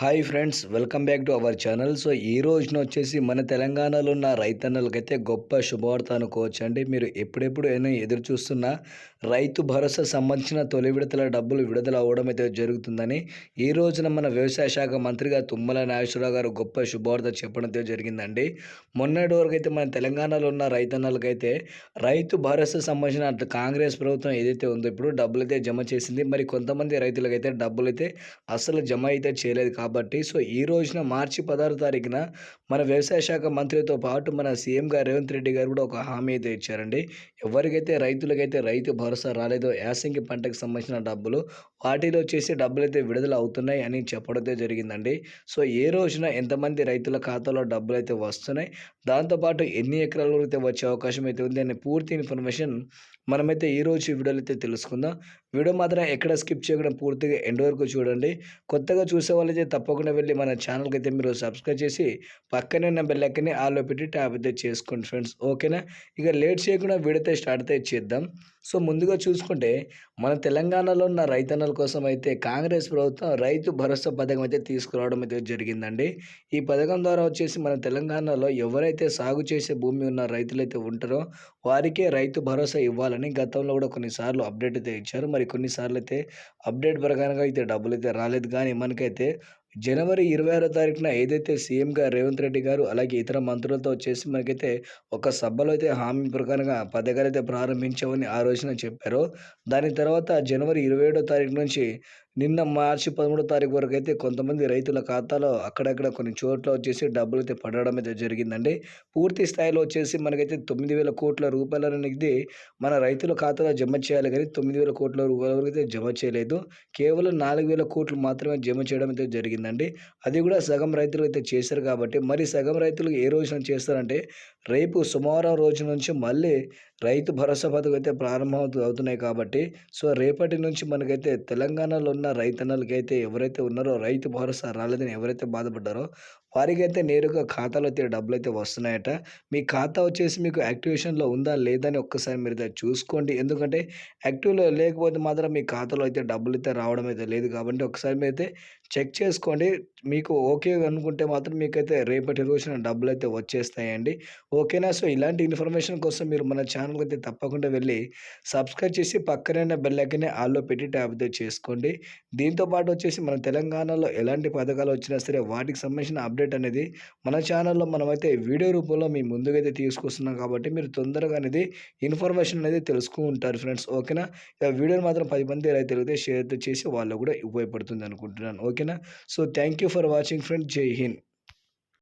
Hi friends welcome back to our channel. So ఈ రోజున వచ్చేసి మన తెలంగాణలో ఉన్న రైతన్నలకైతే గొప్ప శుభవార్త అనుకోవచ్చు అండి మీరు ఎప్పుడెప్పుడు అయినా ఎదురు చూస్తున్న రైతు భరోసా సంబంధించిన తొలి విడతల డబ్బులు విడుదల అవ్వడం అయితే జరుగుతుందని ఈ రోజున మన వ్యవసాయ శాఖ మంత్రిగా తుమ్మల నాగేశ్వరరావు గారు గొప్ప శుభవార్త చెప్పడం అయితే జరిగిందండి. మొన్నటి వరకు అయితే మన తెలంగాణలో ఉన్న రైతన్నలకైతే రైతు భరోసా సంబంధించిన కాంగ్రెస్ ప్రభుత్వం ఏదైతే ఉందో ఇప్పుడు డబ్బులు అయితే జమ చేసింది. మరి కొంతమంది రైతులకైతే డబ్బులు అయితే అసలు జమ అయితే చేయలేదు. కాబట్టి సో ఈ రోజున మార్చి పదహారు తారీఖున మన వ్యవసాయ శాఖ మంత్రితో పాటు మన సీఎం గారు రేవంత్ రెడ్డి గారు కూడా ఒక హామీ అయితే ఇచ్చారండి. ఎవరికైతే రైతులకైతే రైతు భరోసా రాలేదో యాసంగి పంటకు సంబంధించిన డబ్బులు వాటిలో చేసి డబ్బులు అయితే విడుదల అవుతున్నాయి అని చెప్పడం జరిగిందండి. సో ఏ రోజున ఎంతమంది రైతుల ఖాతాలో డబ్బులు అయితే వస్తున్నాయి దాంతోపాటు ఎన్ని ఎకరాల అయితే వచ్చే అవకాశం అయితే ఉంది అనే పూర్తి ఇన్ఫర్మేషన్ మనమైతే ఈరోజు వీడియోలో అయితే తెలుసుకుందాం. వీడియో మాత్రం ఎక్కడ స్కిప్ చేయకుండా పూర్తిగా ఎండ్ వరకు చూడండి. కొత్తగా చూసే వాళ్ళైతే తప్పకుండా వెళ్ళి మన ఛానల్కి అయితే మీరు సబ్స్క్రైబ్ చేసి పక్కనే ఉన్న బెల్లెక్కని ఆలో పెట్టి ట్యాప్ అయితే చేసుకోండి ఫ్రెండ్స్ ఓకేనా? ఇక లేట్ చేయకుండా వీడితే స్టార్ట్ అయితే చేద్దాం. సో ముందుగా చూసుకుంటే మన తెలంగాణలో ఉన్న రైతన్నల కోసం అయితే కాంగ్రెస్ ప్రభుత్వం రైతు భరోసా పథకం అయితే తీసుకురావడం అయితే జరిగిందండి. ఈ పథకం ద్వారా వచ్చేసి మన తెలంగాణలో ఎవరైతే సాగు చేసే భూమి ఉన్న రైతులైతే ఉంటారో వారికే రైతు భరోసా ఇవ్వాలని గతంలో కూడా కొన్నిసార్లు అప్డేట్ అయితే ఇచ్చారు. మరి కొన్నిసార్లు అయితే అప్డేట్ ప్రకారంగా అయితే డబ్బులు అయితే రాలేదు. కానీ మనకైతే జనవరి ఇరవై ఆరో తారీఖున ఏదైతే సీఎంగా రేవంత్ రెడ్డి గారు అలాగే ఇతర మంత్రులతో చేసి మనకైతే ఒక సభలో అయితే హామీ ప్రకారంగా పథకాలు అయితే ప్రారంభించామని ఆ రోజున చెప్పారు. దాని తర్వాత జనవరి ఇరవై ఏడో తారీఖు నుంచి నిన్న మార్చి పదమూడో తారీఖు వరకు అయితే కొంతమంది రైతుల ఖాతాలో అక్కడక్కడ కొన్ని చోట్ల వచ్చేసి డబ్బులు అయితే పడడం అయితే జరిగిందండి. పూర్తి స్థాయిలో వచ్చేసి మనకైతే తొమ్మిది వేల కోట్ల రూపాయల అనేది మన రైతుల ఖాతాలో జమ చేయాలి కానీ తొమ్మిది వేల కోట్ల రూపాయల వరకు అయితే జమ చేయలేదు. కేవలం నాలుగు వేల కోట్లు మాత్రమే జమ చేయడం అయితే జరిగిందండి. అది కూడా సగం రైతులు అయితే చేశారు కాబట్టి మరి సగం రైతులు ఏ రోజున చేస్తారంటే రేపు సోమవారం రోజు నుంచి మళ్ళీ రైతు భరోసా పథకం అయితే ప్రారంభం అవుతున్నాయి కాబట్టి సో రేపటి నుంచి మనకైతే తెలంగాణలో ఉన్న రైతన్నలకైతే ఎవరైతే ఉన్నారో రైతు భరోసా రాలేదని ఎవరైతే బాధపడ్డారో వారికైతే నేరుగా ఖాతాలో అయితే డబ్బులు అయితే వస్తున్నాయట. మీ ఖాతా వచ్చేసి మీకు యాక్టివేషన్లో ఉందా? లేదా అని ఒక్కసారి మీరు చూసుకోండి. ఎందుకంటే యాక్టివ్లో లేకపోతే మాత్రం మీ ఖాతాలో అయితే డబ్బులు అయితే రావడం అయితే లేదు కాబట్టి ఒకసారి మీరు అయితే చెక్ చేసుకోండి. మీకు ఓకే అనుకుంటే మాత్రం మీకైతే రేపటి రోజున డబ్బులు అయితే వచ్చేస్తాయండి. ఓకేనా? సో ఇలాంటి ఇన్ఫర్మేషన్ కోసం మీరు మన ఛానల్కి అయితే తప్పకుండా వెళ్ళి సబ్స్క్రైబ్ చేసి పక్కనైన బెల్ ఆల్లో పెట్టి ట్యాప్ అయితే చేసుకోండి. దీంతో పాటు వచ్చేసి మన తెలంగాణలో ఎలాంటి పథకాలు వచ్చినా సరే వాటికి సంబంధించిన అప్డేట్ అనేది మన ఛానల్లో మనమైతే వీడియో రూపంలో మీ ముందుకైతే తీసుకొస్తున్నాం కాబట్టి మీరు తొందరగా అనేది ఇన్ఫర్మేషన్ అనేది తెలుసుకుంటారు ఫ్రెండ్స్ ఓకేనా? ఇక వీడియోని మాత్రం పది మంది రైతులైతే షేర్ చేసి వాళ్ళు కూడా ఉపయోగపడుతుంది అనుకుంటున్నాను ఓకేనా? So thank you for watching friend జై హింద్.